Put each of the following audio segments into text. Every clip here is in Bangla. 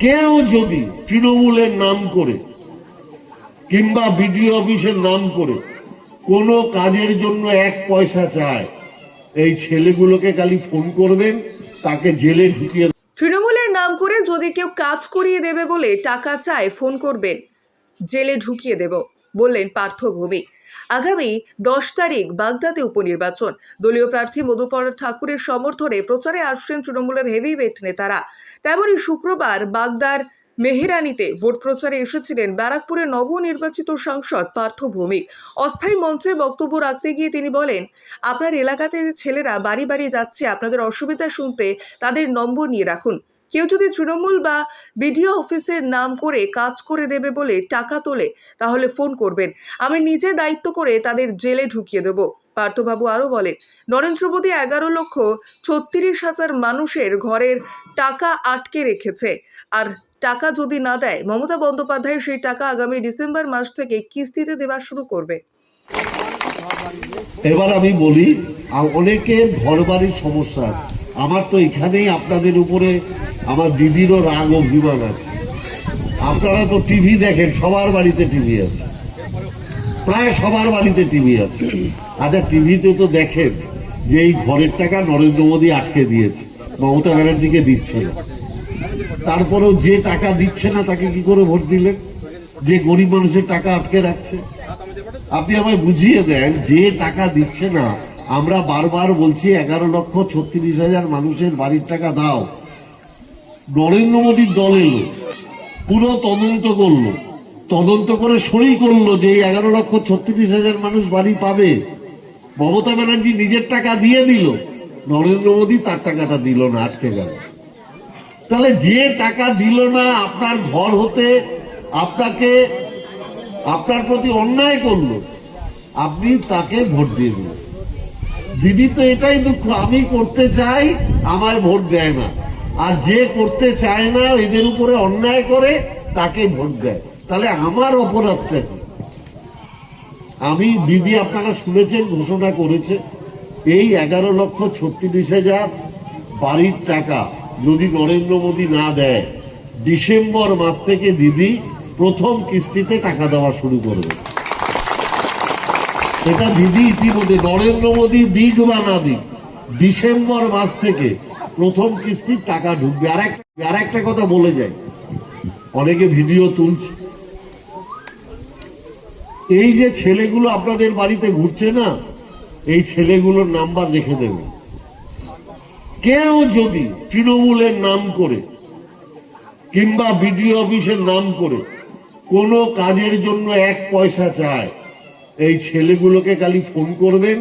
কেউ যদি তৃণমূলের নাম করে কিংবা বিডিও অফিসের নাম করে কোনো কাজের জন্য এক পয়সা চায়, এই ছেলেগুলোকে খালি ফোন করবেন, তাকে জেলে ঢুকিয়ে তৃণমূলের নাম করে যদি কেউ কাজ করিয়ে দেবে বলে টাকা চায়, ফোন করবেন, জেলে ঢুকিয়ে দেব, বললেন পার্থ ভৌমিক আগামী দশ তারিখ বাগদাতে উপনির্বাচন। দলীয় প্রার্থী মধুপর ঠাকুরের সমর্থনে প্রচারে আসছেন তৃণমূলের হেভিওয়েট নেতারা। তেমনই শুক্রবার বাগদার মেহেরানিতে ভোট প্রচারে এসেছিলেন ব্যারাকপুরের নবনির্বাচিত সাংসদ পার্থ ভৌমিক। অস্থায়ী মঞ্চে বক্তব্য রাখতে গিয়ে তিনি বলেন, আপনার এলাকাতে যে ছেলেরা বাড়ি বাড়ি যাচ্ছে, আপনাদের অসুবিধা শুনতে তাদের নম্বর নিয়ে রাখুন। কেউ যদি তৃণমূল বা বিডিও অফিসের নাম করে কাজ করে দেবে বলে টাকা তোলে, তাহলে ফোন করবেন। আমি নিজে দায়িত্ব করে তাদের জেলে ঢুকিয়ে দেব, পার্থবাবু আরও বলেন। নরেন্দ্র মোদী এগারো লক্ষ ছত্রিশ হাজার মানুষের ঘরের টাকা আটকে রেখেছে। আর টাকা যদি না দেয়, মমতা বন্দ্যোপাধ্যায় সেই টাকা আগামী ডিসেম্বর মাস থেকে কিস্তিতে দেওয়া শুরু করবে। এবার আমি বলি অনেকের ঘর বাড়ির সমস্যা আমার তো এখানেই আপনাদের উপরে আমার দিদিরও রাগ অভিমান আছে। আপনারা তো টিভি দেখেন, সবার বাড়িতে টিভি আছে। প্রায় সবার বাড়িতে টিভি আছে। আচ্ছা টিভিতে তো দেখেন যে এই ঘরের টাকা নরেন্দ্র মোদী আটকে দিয়েছে, মমতা ব্যানার্জিকে দিচ্ছে না। তারপরেও যে টাকা দিচ্ছে না, তাকে কি করে ভোট দিলেন? যে গরিব মানুষের টাকা আটকে রাখছে। আপনি আমায় বুঝিয়ে দেন, যে টাকা দিচ্ছে না, আমরা বারবার বলছি, এগারো লক্ষ ছত্রিশ হাজার মানুষের বাড়ির টাকা দাও। নরেন্দ্র মোদীর দল এলো পুরো তদন্ত করল। তদন্ত করে সই করল যে এগারো লক্ষ ছত্রিশ হাজার মানুষ বাড়ি পাবে। মমতা ব্যানার্জি নিজের টাকা দিয়ে দিল। নরেন্দ্র মোদী তার টাকাটা দিল না, আটকে গেল। তাহলে যে টাকা দিল না আপনার ঘর হতে, আপনাকে, আপনার প্রতি অন্যায় করল, আপনি তাকে ভোট দিয়ে দিলেন। দিদি তো এটাই দুঃখ, আমি করতে চাই, আমায় ভোট দেয় না। আর যে করতে চায় না, এদের উপরে অন্যায় করে, তাকে ভোট দেয়। তাহলে আমার অপরাধটা কি? আমি দিদি আপনারা শুনেছেন, ঘোষণা করেছে, এই এগারো লক্ষ ছত্রিশ হাজার বাড়ির টাকা যদি নরেন্দ্র মোদী না দেয়, ডিসেম্বর মাস থেকে দিদি প্রথম কিস্তিতে টাকা দেওয়া শুরু করবে। এটা দিদি ইতিমধ্যে নরেন্দ্র মোদী দিক বা না দিক, ডিসেম্বর মাস থেকে প্রথম কিস্তির টাকা ঢুকবে। আর এক আর একটা কথা বলে যাই। অনেকে ভিডিও তুলছে। এই যে ছেলেগুলো আপনাদের বাড়িতে ঘুরছে না, এই ছেলেগুলোর নাম্বার রেখে দেবে। কেউ যদি তৃণমূলের নাম করে কিংবা বিডিও অফিসের নাম করে কোনো কাজের জন্য এক পয়সা চায়, এই ছেলেগুলোকে খালি ফোন করবেন,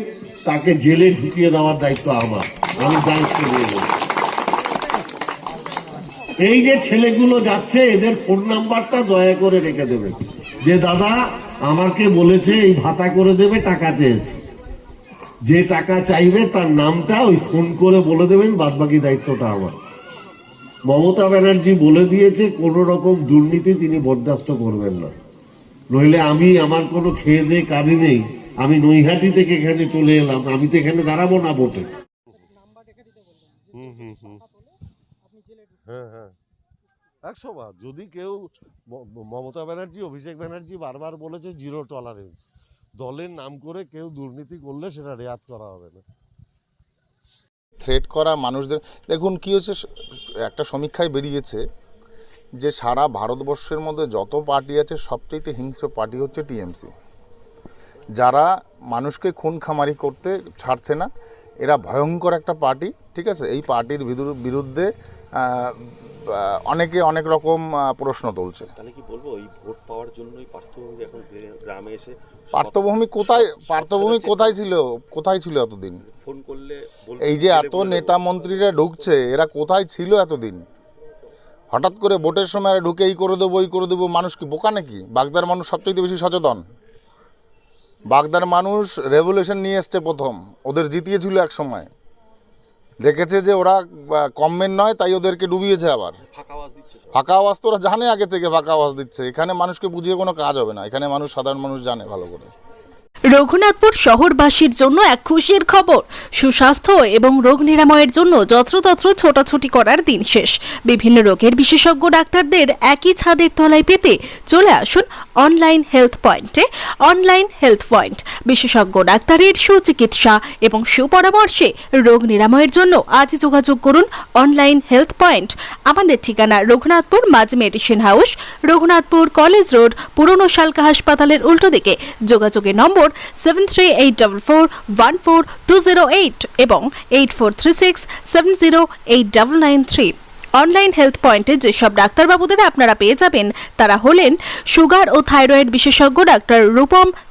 তাকে জেলে ঢুকিয়ে দেওয়ার দায়িত্ব আমার। আমি দায়িত্ব নিয়ে। এই যে ছেলেগুলো যাচ্ছে, এদের ফোন নাম্বারটা দয়া করে রেখে দেবেন যে দাদা, আমাকে বলেছে এই ভাতা করে দেবে টাকা চেয়েছে। যে টাকা চাইবে তার নামটা ওই ফোন করে বলে দেবেন বাদ বাকি দায়িত্বটা আমার। মমতা ব্যানার্জি বলে দিয়েছে, কোন রকম দুর্নীতি তিনি বরদাস্ত করবেন না। নইলে আমি, আমার কোনো খেয়ে দিয়ে কাজে নেই। আমি নৈহাটি থেকে এখানে চলে এলাম, আমি তো এখানে দাঁড়াবো না ভোটে। হ্যাঁ হ্যাঁ। একশো বার যদি কেউ মমতা ব্যানার্জি, অভিষেক ব্যানার্জি বারবার বলেছে জিরো টলারেন্স দলের নাম করে কেউ দুর্নীতি করলে সেটা রেয়াত করা হবে না। থ্রেট করা মানুষদের দেখুন কী হচ্ছে একটা সমীক্ষায় বেরিয়েছে যে সারা ভারতবর্ষের মধ্যে যত পার্টি আছে সবচেয়ে হিংস্র পার্টি হচ্ছে টিএমসি। যারা মানুষকে খুন খামারি করতে ছাড়ছে না, এরা ভয়ঙ্কর একটা পার্টি, ঠিক আছে? এই পার্টির বিরু- বিরুদ্ধে অনেকে অনেক রকম প্রশ্ন তুলছে। তাহলে কি বলব এই ভোট পাওয়ার জন্যই পার্থভূমি এখন গ্রামে এসে পার্থভূমি কোথায় পার্থভূমি কোথায় ছিল? কোথায় ছিল এতদিন? ফোন করলে এই যে এত নেতা মন্ত্রীরা ঢুকছে এরা কোথায় ছিল এতদিন? হঠাৎ করে ভোটের সময় এরা ঢুকে এই করে দেবো এই করে দেবো মানুষ কি বোকা নাকি? বাগদার মানুষ সবচেয়ে বেশি সচেতন। বাগদার মানুষ রেভলিউশন নিয়ে এসছে প্রথম ওদের জিতিয়েছিল এক সময়। দেখেছে যে ওরা কমমেন্ট নয় তাই ওদেরকে ডুবিয়েছে আবার। ফাঁকা আওয়াজ ফাঁকা আওয়াজ তো ওরা জানে আগে থেকে ফাঁকা আওয়াজ দিচ্ছে। এখানে মানুষকে বুঝিয়ে কোনো কাজ হবে না। এখানে মানুষ সাধারণ মানুষ জানে ভালো করে। রঘুনাথপুর শহরবাসীর জন্য এক খুশির খবর। সুস্বাস্থ্য এবং রোগ নিরাময়ের জন্য যত্রতত্র ছোটাছুটি করার দিন শেষ। বিভিন্ন রোগের বিশেষজ্ঞ ডাক্তারদের একই ছাদের তলায় পেতে চলে আসুন অনলাইন হেলথ পয়েন্টে অনলাইন হেলথ পয়েন্ট বিশেষজ্ঞ, ডাক্তারের সুচিকিৎসা এবং সুপরামর্শে রোগ নিরাময়ের জন্য আজ যোগাযোগ করুন অনলাইন হেলথ পয়েন্ট আমাদের ঠিকানা রঘুনাথপুর মাঝ medicine house Raghunathpur college road পুরনো শালকা হাসপাতালের উল্টো দিকে। যোগাযোগের নম্বর seven three eight double four one four two zero eight এবং eight four three six seven zero eight double nine three online health পয়েন্টে যেসব ডাক্তারবাবুদের আপনারা পেয়ে যাবেন, তারা হলেন সুগার ও থাইরয়েড বিশেষজ্ঞ ডাক্তার রূপম